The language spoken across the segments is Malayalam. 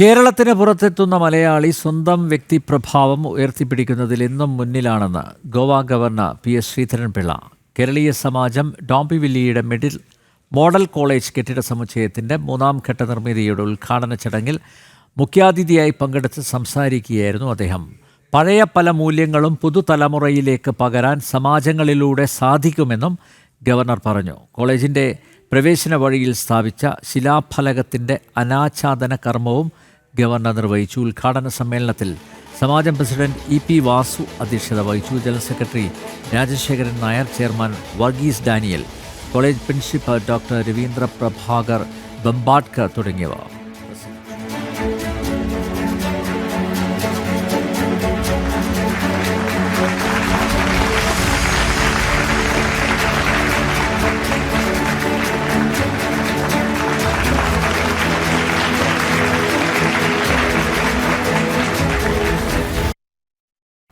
കേരളത്തിന് പുറത്തെത്തുന്ന മലയാളി സ്വന്തം വ്യക്തിപ്രഭാവം ഉയർത്തിപ്പിടിക്കുന്നതിൽ എന്നും മുന്നിലാണെന്ന് Goa governor P S Sreedharan Pillai. കേരളീയ സമാജം ഡോംബിവില്ലിയുടെ മിഡിൽ മോഡൽ കോളേജ് കെട്ടിട സമുച്ചയത്തിന്റെ മൂന്നാം ഘട്ട നിർമ്മിതിയുടെ ഉദ്ഘാടന ചടങ്ങിൽ മുഖ്യാതിഥിയായി പങ്കെടുത്ത് സംസാരിക്കുകയായിരുന്നു അദ്ദേഹം. പഴയ പല മൂല്യങ്ങളും പുതുതലമുറയിലേക്ക് പകരാൻ സമാജങ്ങളിലൂടെ സാധിക്കുമെന്നും ഗവർണർ പറഞ്ഞു. കോളേജിന്റെ പ്രവേശന വഴിയിൽ സ്ഥാപിച്ച ശിലാഫലകത്തിന്റെ അനാച്ഛാദന കർമ്മവും ഗവർണർ നിർവഹിച്ചു. ഉദ്ഘാടന സമ്മേളനത്തിൽ സമാജം പ്രസിഡന്റ് ഇ പി വാസു അധ്യക്ഷത വഹിച്ചു. General secretary Rajasekharan Nair chairman Varghese Daniel college principal doctor Ravindra Prabhakar Bambadkar തുടങ്ങിയവർ.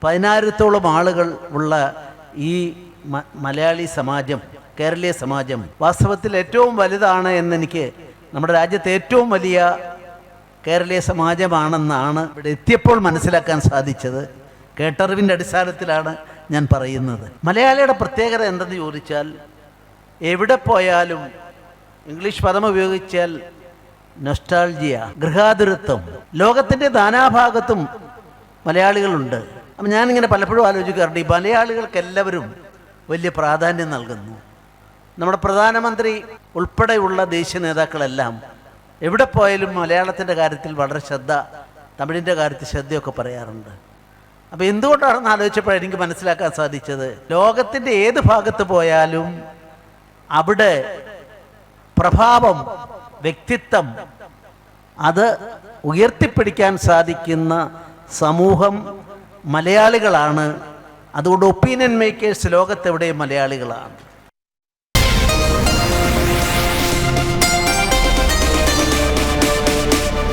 പതിനായിരത്തോളം ആളുകൾ ഉള്ള ഈ മലയാളി സമാജം കേരളീയ സമാജം വാസ്തവത്തിൽ ഏറ്റവും വലുതാണ് എന്നെനിക്ക് നമ്മുടെ രാജ്യത്തെ ഏറ്റവും വലിയ കേരളീയ സമാജമാണെന്നാണ് ഇവിടെ എത്തിയപ്പോൾ മനസ്സിലാക്കാൻ സാധിച്ചത്. കേട്ടറിവിന്റെ അടിസ്ഥാനത്തിലാണ് ഞാൻ പറയുന്നത്. മലയാളിയുടെ പ്രത്യേകത എന്തെന്ന് ചോദിച്ചാൽ എവിടെ പോയാലും ഇംഗ്ലീഷ് പദം ഉപയോഗിച്ചാൽ നൊസ്റ്റാൾജിയ ഗൃഹാതുരത്വം. ലോകത്തിന്റെ നാനാഭാഗത്തും മലയാളികളുണ്ട്. അപ്പം ഞാനിങ്ങനെ പലപ്പോഴും ആലോചിക്കാറുണ്ട് ഈ മലയാളികൾക്ക് എല്ലാവരും വലിയ പ്രാധാന്യം നൽകുന്നു. നമ്മുടെ പ്രധാനമന്ത്രി ഉൾപ്പെടെയുള്ള ദേശീയ നേതാക്കളെല്ലാം എവിടെ പോയാലും മലയാളത്തിന്റെ കാര്യത്തിൽ വളരെ ശ്രദ്ധ തമിഴിന്റെ കാര്യത്തിൽ ശ്രദ്ധയൊക്കെ പറയാറുണ്ട്. അപ്പോൾ എന്തുകൊണ്ടാണെന്ന് ആലോചിച്ചപ്പോൾ എനിക്ക് മനസ്സിലാക്കാൻ സാധിച്ചത് ലോകത്തിന്റെ ഏത് ഭാഗത്ത് പോയാലും അവിടെ പ്രഭാവം വ്യക്തിത്വം അത് ഉയർത്തിപ്പിടിക്കാൻ സാധിക്കുന്ന സമൂഹം മലയാളികളാണ്. അതുകൊണ്ട് ഒപ്പീനിയൻ മേക്കേഴ്സ് ലോകത്തെവിടെയും മലയാളികളാണ്.